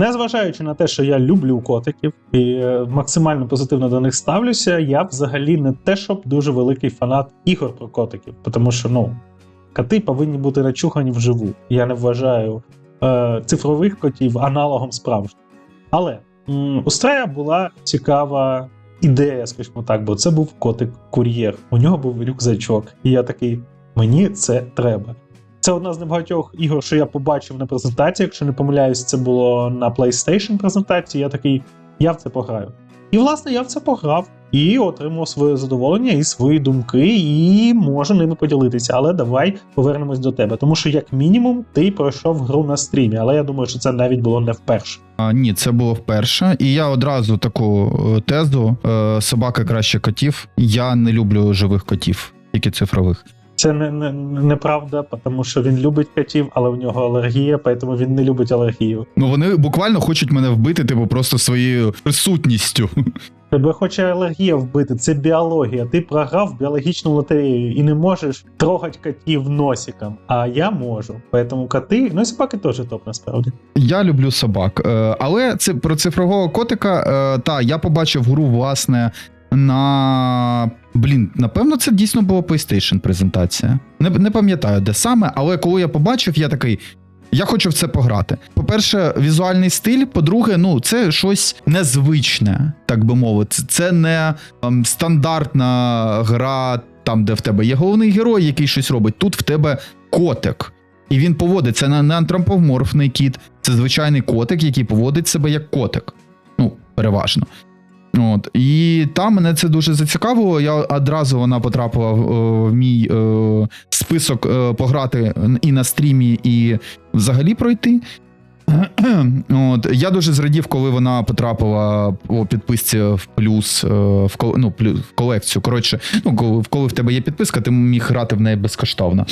Незважаючи на те, що я люблю котиків і е, максимально позитивно до них ставлюся, я взагалі не те, щоб дуже великий фанат ігор про котиків, тому що ну, коти повинні бути начухані вживу. Я не вважаю е, цифрових котів аналогом справжніх. Але м, у Страя була цікава ідея, скажімо так, бо це був котик-кур'єр. У нього був рюкзачок. І я такий: мені це треба. Це одна з небагатьох ігор, що я побачив на презентації. Якщо не помиляюсь, це було на PlayStation презентації. Я такий, я в це пограю. І власне я в це пограв і отримав своє задоволення і свої думки, і можу ними поділитися. Але давай повернемось до тебе. Тому що, як мінімум, ти пройшов гру на стрімі, але я думаю, що це навіть було не вперше. А, ні, це було вперше. І я одразу таку е, тезу: е, собака краще котів. Я не люблю живих котів, тільки цифрових. Це не, не, неправда, тому що він любить котів, але у нього алергія, тому він не любить алергію. Ну вони буквально хочуть мене вбити, типу, просто своєю присутністю. Тебе хоче алергія вбити, це біологія. Ти програв біологічну лотерею і не можеш трогати котів носиком. А я можу. Тому коти, ну і собаки теж топ насправді. Я люблю собак. Е, Але це про цифрового котика. е, Та я побачив гру, власне, на. Блін, напевно, це дійсно була PlayStation презентація. Не, не пам'ятаю, де саме, але коли я побачив, я такий. Я хочу в це пограти. По-перше, візуальний стиль. По-друге, ну це щось незвичне, так би мовити. Це не ем, стандартна гра, там, де в тебе є головний герой, який щось робить. Тут в тебе котик. І він поводить це не, не антропоморфний кіт, це звичайний котик, який поводить себе як котик. Ну, переважно. От. І там мене це дуже зацікавило. Я одразу вона потрапила в, в мій е, список е, пограти і на стрімі, і взагалі пройти. От, я дуже зрадів, коли вона потрапила по підписці в плюс, е, в, кол- ну, плюс, в колекцію. Коротше, ну, коли, коли в тебе є підписка, ти міг грати в неї безкоштовно.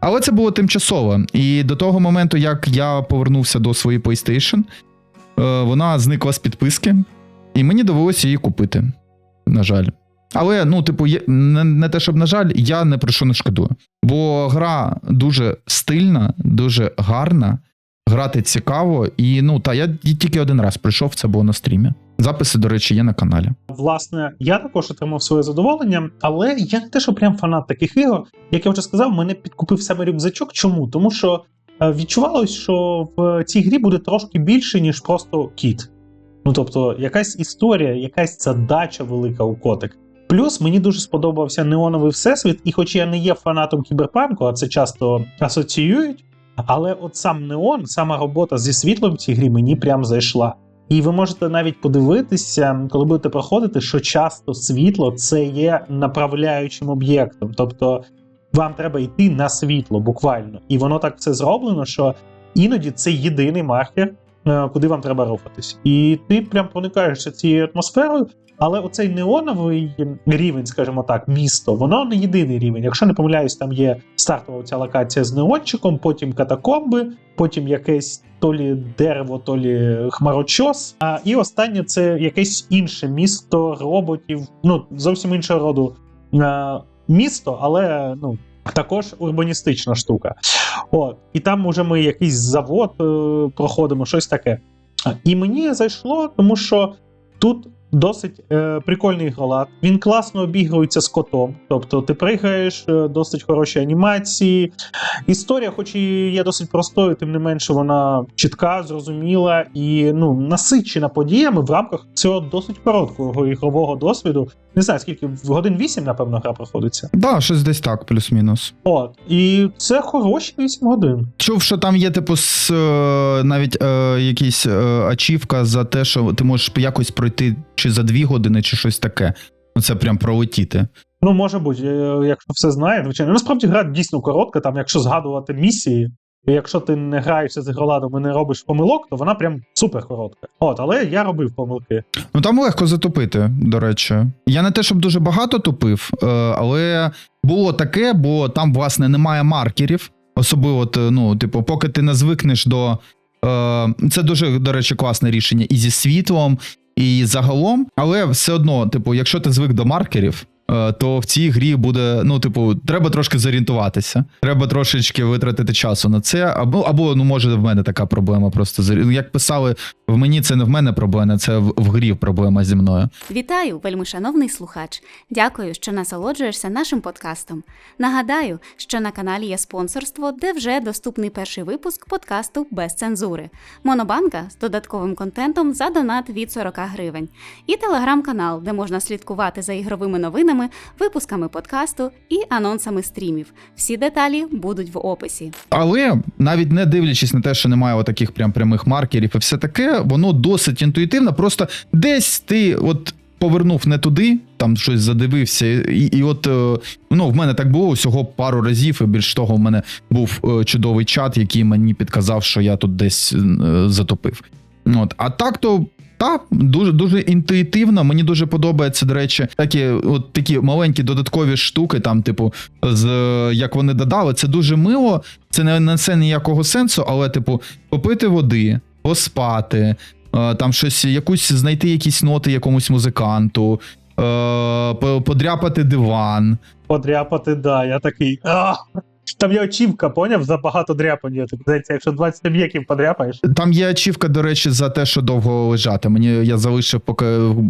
Але це було тимчасово. І до того моменту, як я повернувся до своєї PlayStation, е, вона зникла з підписки, і мені довелося її купити. На жаль. Але, ну, типу, не, не те, щоб, на жаль, я не про що не шкодую. Бо гра дуже стильна, дуже гарна, грати цікаво, і ну, та я тільки один раз прийшов, це було на стрімі. Записи, до речі, є на каналі. Власне, я також отримав своє задоволення, але я не те, що прям фанат таких ігор. Як я вже сказав, мене підкупив саме рюкзачок. Чому? Тому що е, відчувалось, що в цій грі буде трошки більше, ніж просто кіт. Ну тобто, якась історія, якась задача велика у котик. Плюс мені дуже сподобався неоновий всесвіт, і хоч я не є фанатом кіберпанку, а це часто асоціюють, але от сам неон, сама робота зі світлом в цій грі мені прям зайшла. І ви можете навіть подивитися, коли будете проходити, що часто світло це є направляючим об'єктом. Тобто вам треба йти на світло буквально. І воно так все зроблено, що іноді це єдиний маркер, куди вам треба рухатись. І ти прям проникаєшся цією атмосферою. Але оцей неоновий рівень, скажімо так, місто, воно не єдиний рівень. Якщо не помиляюсь, там є стартова ця локація з неончиком, потім катакомби, потім якесь то лі дерево, то лі хмарочос. А і останнє це якесь інше місто роботів, ну зовсім іншого роду е, місто, але ну. Також урбаністична штука. От. І там уже ми якийсь завод е, проходимо, щось таке. І мені зайшло, тому що тут досить е, прикольний ігролад. Він класно обігрується з котом. Тобто ти пригаєш, е, досить хороші анімації. Історія, хоч і є досить простою, тим не менше вона чітка, зрозуміла і ну, насичена подіями в рамках цього досить короткого ігрового досвіду. Не знаю, скільки в годин 8, напевно, гра проходиться. Да, щось десь так, плюс-мінус. От. І це хороші 8 годин. Чув, що там є, типу, с, е, навіть е, якісь е, ачівка за те, що ти можеш якось пройти чи за дві години, чи щось таке. Ну, Це прям пролетіти. Ну, може бути, е, якщо все знає, звичайно. Насправді гра дійсно коротка, там, якщо згадувати місії, і якщо ти не граєшся з ігроладом і не робиш помилок, то вона прям супер коротка. От, але я робив помилки. Ну там легко затупити, до речі. Я не те, щоб дуже багато тупив, е, але було таке, бо там, власне, немає маркерів. Особливо, ну, типу, поки ти не звикнеш до. Е, Це дуже, до речі, класне рішення і зі світлом, і загалом. Але все одно, типу, якщо ти звик до маркерів, то в цій грі буде, ну, типу, треба трошки зорієнтуватися. Треба трошечки витратити часу на це. Або, або ну, може, в мене така проблема просто. ну, Як писали, в мені це не в мене проблема, це в, в грі проблема зі мною. Вітаю, вельмишановний слухач. Дякую, що насолоджуєшся нашим подкастом. Нагадаю, що на каналі є спонсорство, де вже доступний перший випуск подкасту без цензури, монобанка з додатковим контентом за донат від 40 гривень, і телеграм-канал, де можна слідкувати за ігровими новинами, випусками подкасту і анонсами стрімів. Всі деталі будуть в описі. Але навіть не дивлячись на те, що немає отаких прям прямих маркерів і все таке, воно досить інтуїтивно. Просто десь ти от повернув не туди, там щось задивився, і, і от е, ну в мене так було всього пару разів. І більш того, в мене був е, чудовий чат, який мені підказав, що я тут десь е, затопив. От, а так то. Та дуже дуже інтуїтивно. Мені дуже подобається, до речі, такі от такі маленькі додаткові штуки, там, типу, з як вони додали, це дуже мило. Це не несе ніякого сенсу, але, типу, попити води, поспати, е, там щось, якусь знайти якісь ноти якомусь музиканту, е, подряпати диван. Подряпати, да, я такий. Там є очівка, поняв? За багато дряпання. Так, здається, якщо 20 в'єків подряпаєш. Там є ачівка, до речі, за те, що довго лежати. Мені я залишив, поки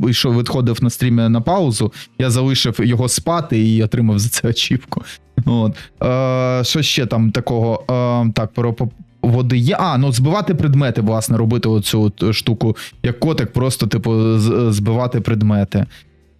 йшов, відходив на стрімі на паузу. Я залишив його спати і отримав за це ачівку. От. Е, що ще там такого? Е, так, про води є. А, ну збивати предмети, власне, робити оцю штуку, як котик, просто, типу, збивати предмети.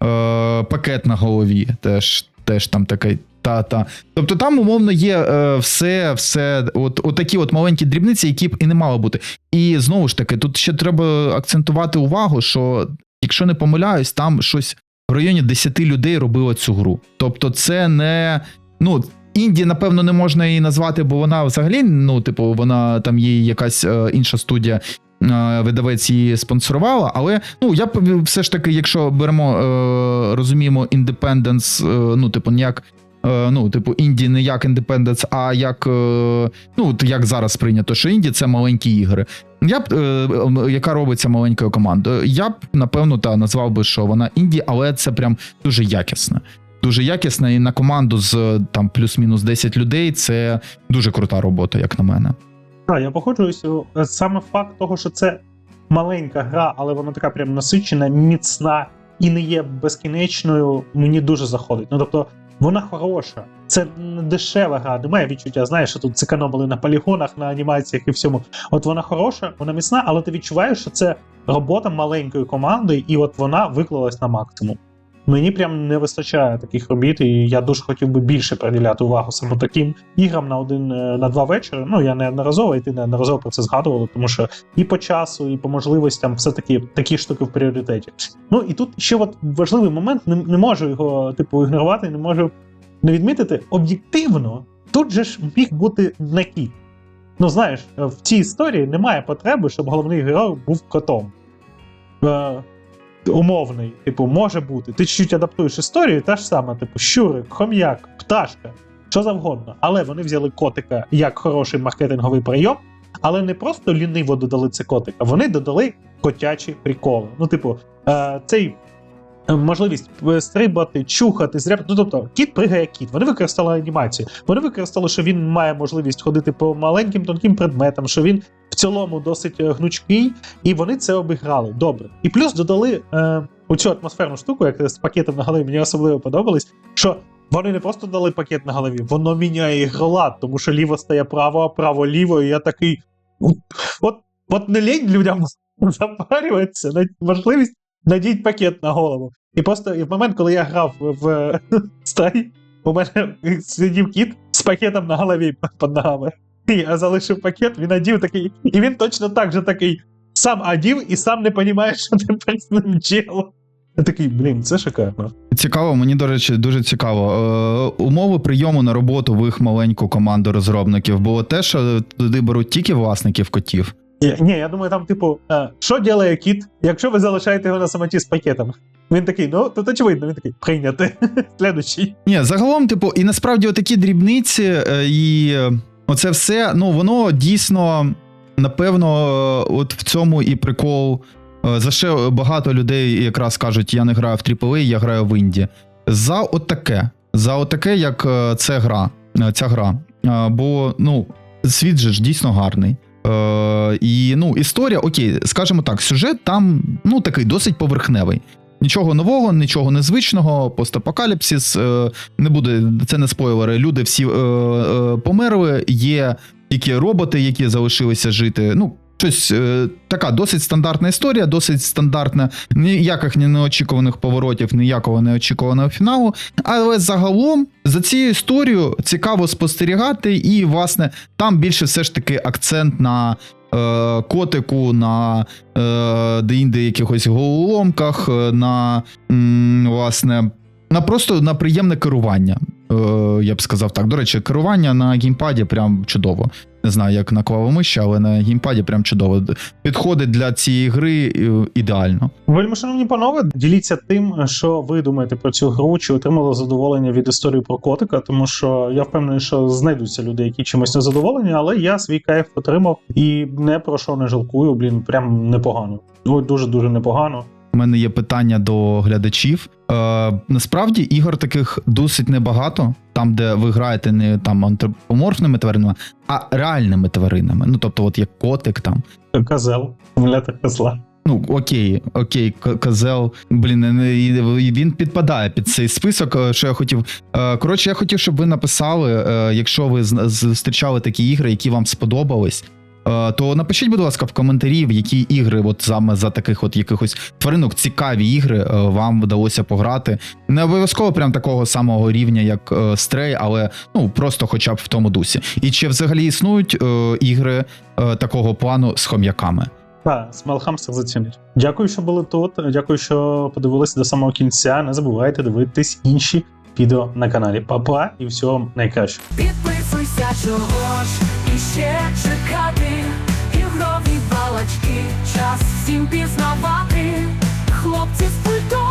Е, пакет на голові теж, теж там такий. Та-та. Тобто там, умовно, є е, все, все, от, от такі от маленькі дрібниці, які б і не мало бути. І знову ж таки, тут ще треба акцентувати увагу, що якщо не помиляюсь, там щось в районі 10 людей робило цю гру. Тобто, це не. Ну, Інді, напевно, не можна її назвати, бо вона взагалі, ну, типу, вона там є якась е, інша студія. Е, Видавець її спонсорувала, але ну я б все ж таки, якщо беремо, е, розуміємо, індепенденс, ну, типу, не як е, ну, типу, інді не як індепенденс, а як, ну, як зараз прийнято, що інді це маленькі ігри. Я б, яка робиться маленькою командою. Я б, напевно, та назвав би, що вона інді, але це прям дуже якісне. Дуже якісне, і на команду з там плюс-мінус 10 людей це дуже крута робота, як на мене. Так, я погоджуюся. Е, Саме факт того, що це маленька гра, але вона така прям насичена, міцна і не є безкінечною, мені дуже заходить. Ну тобто, вона хороша. Це не дешева гра, немає відчуття, знаєш, що тут зекономили на полігонах, на анімаціях і всьому. От вона хороша, вона міцна, але ти відчуваєш, що це робота маленької команди, і от вона виклалась на максимум. Мені прям не вистачає таких робіт, і я дуже хотів би більше приділяти увагу саме таким іграм на один е, на два вечори. Ну я неодноразово і ти неодноразово про це згадували, тому що і по часу, і по можливостям все таки такі штуки в пріоритеті. Ну і тут ще от важливий момент, не, не можу його типу ігнорувати, не можу не відмітити. Об'єктивно, тут же ж міг бути не кіт. Ну знаєш, в цій історії немає потреби, щоб головний герой був котом. Умовний, типу, може бути. Ти чуть-чуть адаптуєш історію, та ж сама, типу, щурик, хом'як, пташка, що завгодно. Але вони взяли котика як хороший маркетинговий прийом, але не просто ліниво додали це котика, вони додали котячі приколи. Ну, типу, е, цей. е, Можливість стрибати, чухати, зрябати. Ну, тобто, кіт пригає кіт. Вони використали анімацію. Вони використали, що він має можливість ходити по маленьким тонким предметам, що він цілому досить е, гнучкий, і вони це обіграли. Добре. І плюс додали е, оцю атмосферну штуку, як з пакетом на голові, мені особливо подобалось, що вони не просто дали пакет на голові, воно міняє ігролад, тому що ліво стає право, а право ліво, і я такий. «Ну, От, от не лінь людям запарюватися можливість надіть пакет на голову. І просто і в момент, коли я грав в старі, у мене сидів кіт з пакетом на голові під ногами. Я залишив пакет, він одів такий, і він точно так же такий сам одів і сам не розуміє, що тепер з ним діло. Я такий, блін, це шикарно. Цікаво, мені, до речі, дуже цікаво. Е, умови прийому на роботу в їх маленьку команду розробників було те, що туди беруть тільки власників котів. Ні, ні, я думаю, там, типу, е, що ділає кіт, якщо ви залишаєте його на самоті з пакетом? Він такий, ну тут очевидно, він такий, прийняти. Слідущий. Ні, загалом, типу, і насправді отакі дрібниці, е, і е, оце все, ну воно дійсно, напевно, е, от в цьому і прикол. Е, За що багато людей якраз кажуть, я не граю в AAA, я граю в інді. за отаке. За отаке, як е, це гра, ця гра. Бо ну, світ же ж дійсно гарний. І ну, історія, окей, скажімо так, сюжет там ну, такий досить поверхневий. Нічого нового, нічого незвичного, постапокаліпсис. Е, не буде, це не спойлери. Люди всі е, е, померли, є тільки роботи, які залишилися жити. Ну, щось е, така досить стандартна історія, досить стандартна, ніяких неочікуваних поворотів, ніякого неочікуваного фіналу. Але загалом за цією історією цікаво спостерігати, і, власне, там більше все ж таки акцент на е, котику, на е, деінде якихось головоломках, е, на м, власне. На просто на приємне керування, е, я б сказав так. До речі, керування на геймпаді прям чудово. Не знаю, як на клавомиші, але на геймпаді прям чудово. Підходить для цієї гри е, ідеально. Вельми шановні панове, діліться тим, що ви думаєте про цю гру, чи отримали задоволення від історії про котика, тому що я впевнений, що знайдуться люди, які чимось не задоволені, але я свій кайф отримав і не про що не жалкую. Блін, прям непогано. Ой, дуже дуже непогано. У мене є питання до глядачів. Е, насправді ігор таких досить небагато, там, де ви граєте не там антропоморфними тваринами, а реальними тваринами. Ну тобто, от як котик там. Козел, симулятор козла. Ну, окей, окей, К- козел. Блін, він підпадає під цей список. е, Що я хотів. Е, Коротше, я хотів, щоб ви написали, е, якщо ви зустрічали такі ігри, які вам сподобались. Е, То напишіть, будь ласка, в коментарі, в які ігри, от саме за таких от якихось тваринок, цікаві ігри е, вам вдалося пограти. Не обов'язково прям такого самого рівня, як Stray, але ну просто хоча б в тому дусі. І чи взагалі існують е, ігри такого плану з хом'яками? Так, Смелхамстер зацінить. Дякую, що були тут. Дякую, що подивилися до самого кінця. Не забувайте дивитись інші відео на каналі. Па-па і всього найкращого. Підписуйся, чого ж ще чекати, ігрові балачки, час всім пізнавати, хлопці з пультом